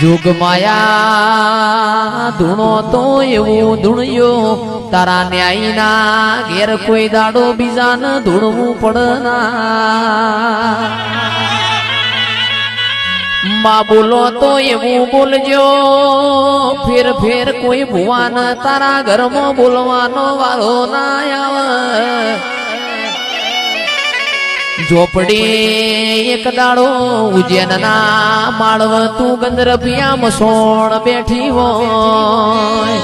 જોગમાયા ધૂણો તો એવું ધૂણ્યો. તારા ન્યાયના ઘેર કોઈ દાડો બીજાને ધૂણવું પડના માં બોલો તો એવું બોલજો, ફેર ફેર કોઈ ભુવાન તારા ઘરમાં બોલવાનો વારો ના આવે. ઝોપડી એક દાડો ઉજ્જૈનના માળવ તું ગંદરભિયામ મસોણ બેઠી હોય.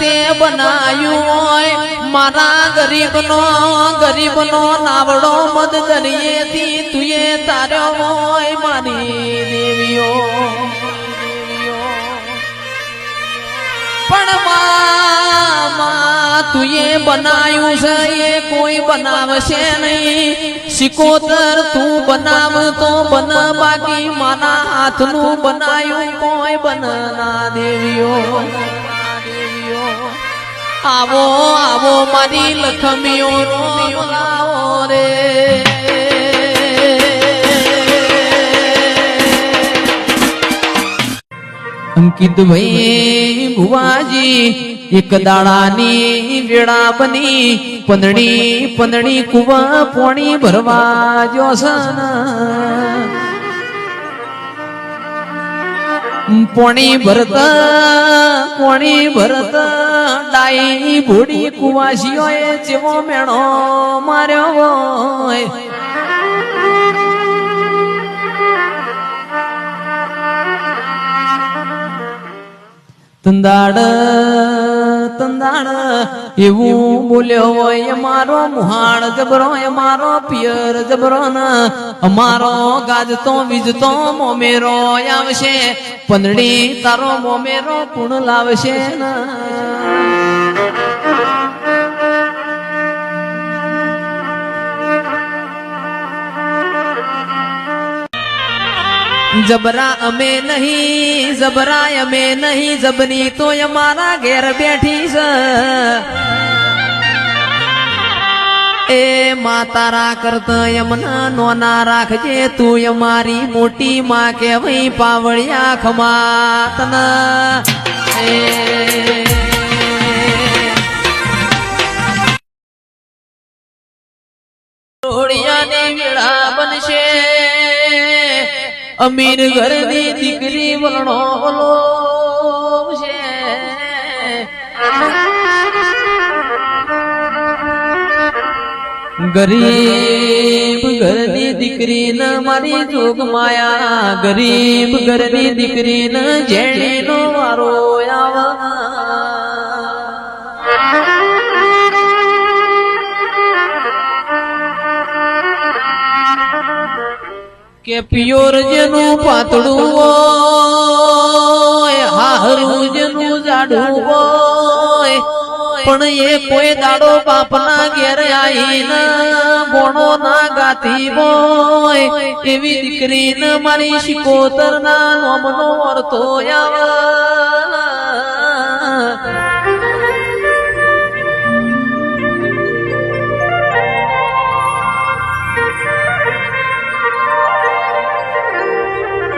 તે બનાયું હોય, મારા ગરીબનો ગરીબનો નાવડો મદ દરિયેથી તુએ તાર્યો હોય, મારી દેવીઓ. પણ તુએ બનાવ્યું છે, એ કોઈ બનાવશે નહીં. સિકોતર તું બનાવ તો બન બાકી, માના હાથનું બનાવ્યું કોઈ બનના દેવીઓ. આવો આવો મારી લખમીઓ નો રે. અંકિત ભાઈ ભુવાજી એક દાડાની વેળા બની પંદડી પંદડી કુવા પોણી ભરવા જોસન પોણી ભરતા પોણી ભરતા ડાઈ ભોડી કુવાસીઓએ જેવો મેણો માર્યો હોય તંદાડ તંદાડ, એવું બોલ્યો હોય અમારો મુહાણ જબરો અમારો પિયર જબરો અમારો ગાજતો વીજતો મોમેરો આવશે, પંદડી તારો મોમેરો કુણ લાવશે ના. જબરા અમે નહીં, જબરાય અમે નહીં જબની તો અમારા ઘેર બેઠી છે એ માતારા કરતા યમના નોના રાખજે તું અમારી મોટી માં કેવાય પાવળિયા ખમાતના. એ અમીર ઘરની દીકરી વલણો છે. ગરીબ ઘરની દીકરી ન મારી જોગ માયા. ગરીબ ઘરની દીકરી ન જેણી નો વારો આવા. કે પિયોર જેનું પાતળું હોય, હાહરું જેનું જાડું હોય. પણ એ કોઈ દાડો બાપના ઘેર આઈને બોણો ના ગાતી હોય. એવી દીકરીને મારી શિકોતર ના નોમનો વર્તો આવે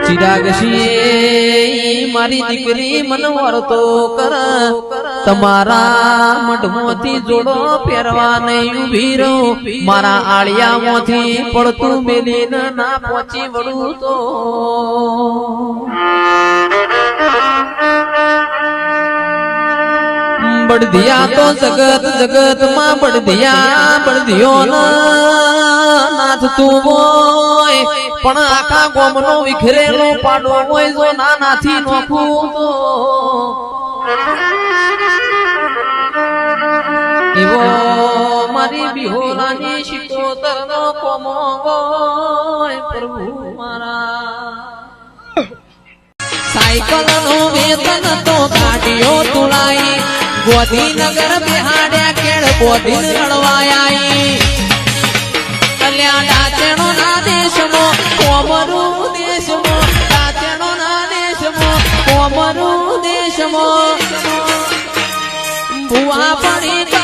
ચિરાગ સિંહ મારી દીકરી મન કર. તમારા મઢમાંથી જોડો પહેરવા નહીં ઊભી રહો. મારા આળિયામાંથી પડતું મેલીને ના બળદિયા તો જગત જગતમાં બળદિયા બળદિયો નાથ તું હોય, પણ આખા ગોમનો વિખરેલો પાડો હોય જો નાનાથી નોખું તો. મારી બિહોરાની શિકોતર નો કોમો મારા. સાયકલનું વેતન તો ગાડીઓ તુલાઈ ગોધીનગર બિહાડ્યા કેળ બોધીન રળવાયાઈ. કલ્યાણ ડાચેણો ના દેશમો, કોમરું દેશમો ડાચેણો ના દેશમો, કોમરું દેશમો. ભુવા પડી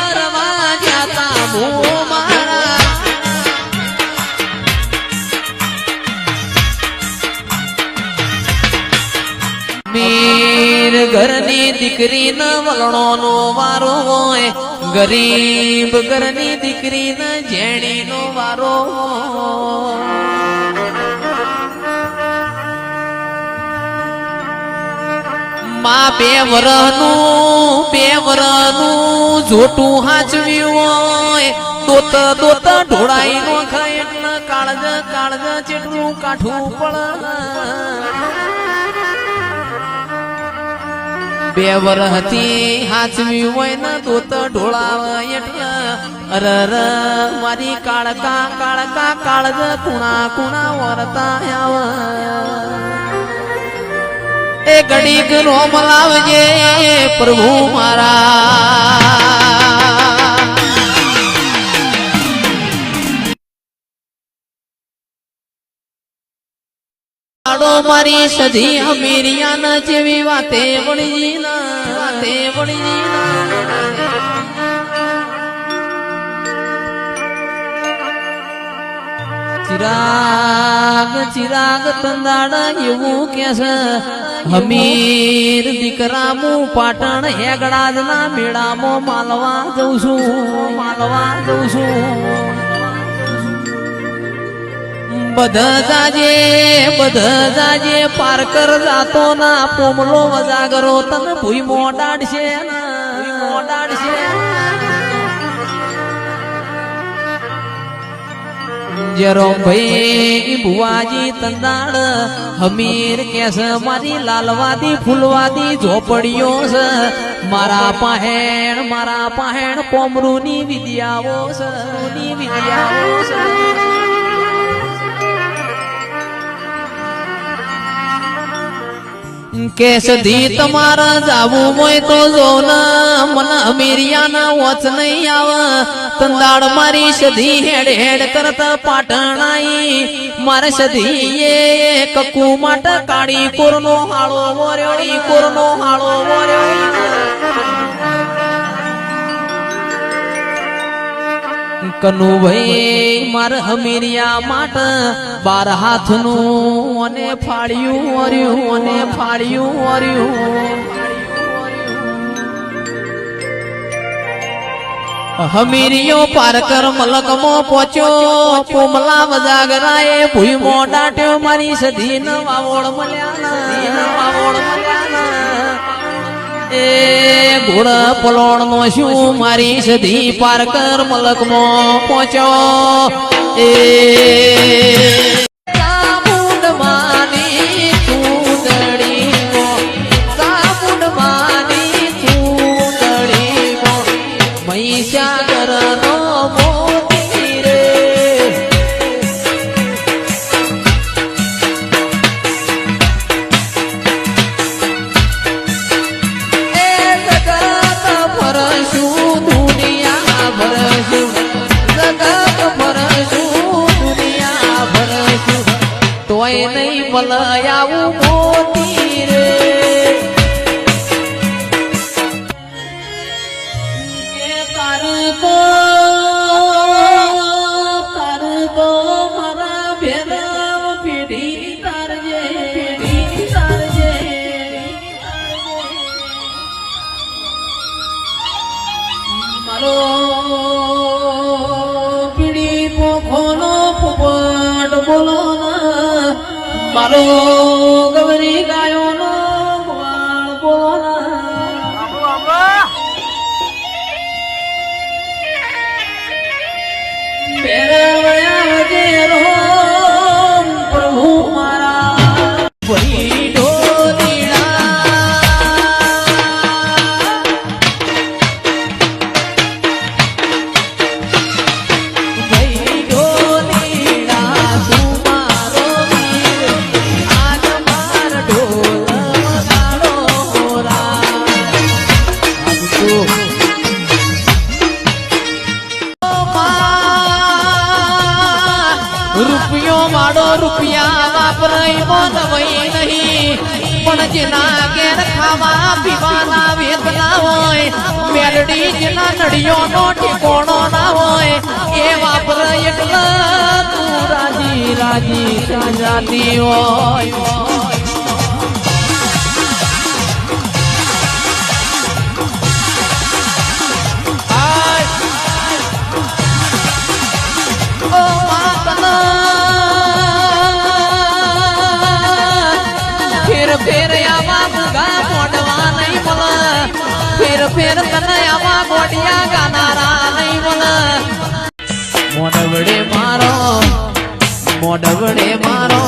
દીકરી ન વલણો નો વારો હોય. ગરીબ ઘરની દીકરી ન જેણી નો વારો મા બે વરનું બે વરનું જોટું હાચવ્યું હોય. દોત દોત ઢોળાઈ નો ખાય એટલે કાળજ કાળજ ચેટલું કાઠું પડે બે વરહથી હાચવ્યું હોય ને દોત ઢોળાવે એટલે અરર મારી કાળકા કાળકા કાળજ કુણા કુણા વરતા આવે એ ઘડીક રોમ લાવજે પ્રભુ મારા મારી સધી અમીરિયા ના જેવી વાતે વળી ના વાતે વળી ચિરાગ ચિરાગ તંદાડા એવું કે છે, હમીર દીકરા, હું પાટણ હેગડાજ ના મેળામાં માલવા જઉં છું, માલવા જઉં છું. બધા જાજે બધા જાજે પારકર જાતો ના, પોમલો વજાગરો તને ભૂઈ મોડાડશે મોડાડશે. જરો ભાઈ ભુવાજી તંદાળ, હમીર કેસ મારી લાલવાદી, ફૂલવાદી ઝોપડીઓ છે. મારા પાહેણ મારા પાહેણ પોમરૂની વિદ્યાઓ છે. વિદ્યાઓ છે. કે સધી તમારા જાવું હોય તો જો ના મન અમીરિયા ના વચ નહીં આવે. તંદાળ મારી સધી હેડ હેડ કરતા પાટણાઈ. મારે સધી એ કકુ માટે કાળી કોરનો હાળો વર્યો કોરનો હાળો વર્યો કનુભાઈ માર હમીરિયા માટ, બાર હાથનું અને ફાળ્યું વર્યું અને ફાળ્યું વર્યું હમીરિયો પારકર મલકમો પહોંચ્યો પોમલા વજાગરાએ ભૂઈ મોડાટ્યો મારી સધી ન વાવોળ મળ્યા વાવોળ ગુણ પલોણ નો શું મારી સધી પારકર મલકમાં પહોંચ્યો? એ મારો વાપરાય મોન વઈ નહીં. પણ જેના ઘેર ખાવા પીવાના વેતના હોય. મેલડી જેના નડિયોનો ઠેકોણો ના હોય. એ વાપર એટલે તું રાજી રાજી રાજાની હોય. ફેર આવા મુગા મોડવા નહીં મળે ફેર ફેર તને આવા મોડિયા ગાનારા નહીં મળે મોડવડે મારો મોડવડે મારો.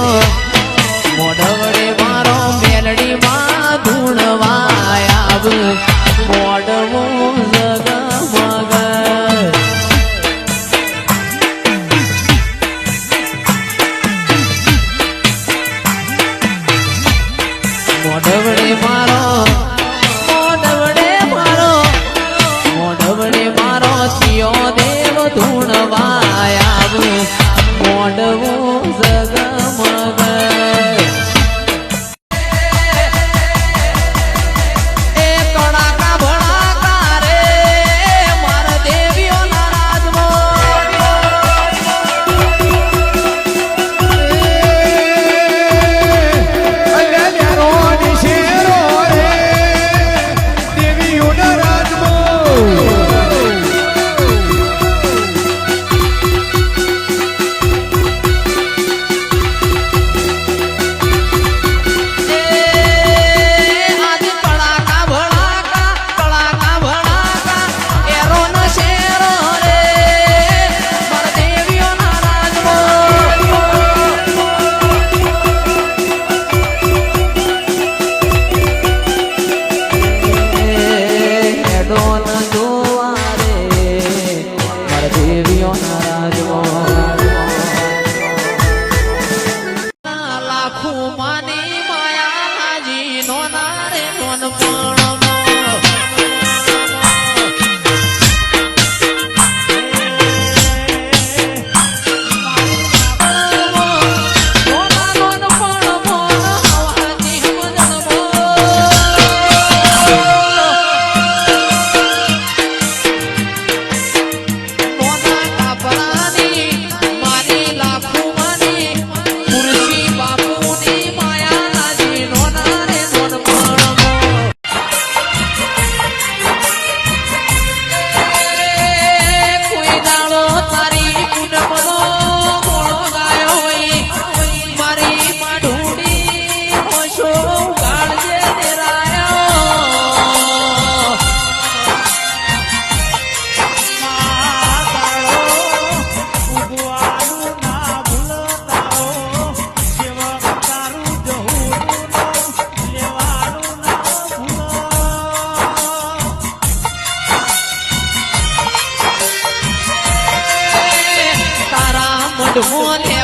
લે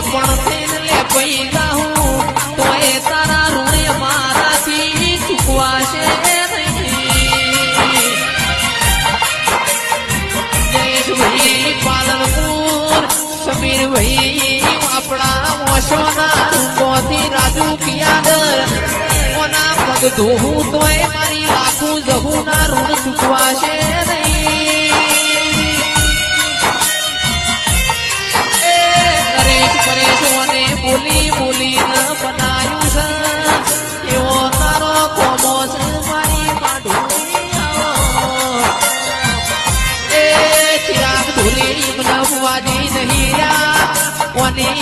પણ થઈને લે પૈસા હું તોય તારા ઋણે મારાથી ચૂકવાશે પાલનપુર સમીરભાઈ આપણા મોશોના રૂપોથી રાજુ કોના પગ ધોવું તોય મારી લાખું જહુના ઋણ ચૂકવાશે નહીં.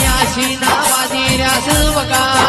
આશી ના વાજી છે વગા.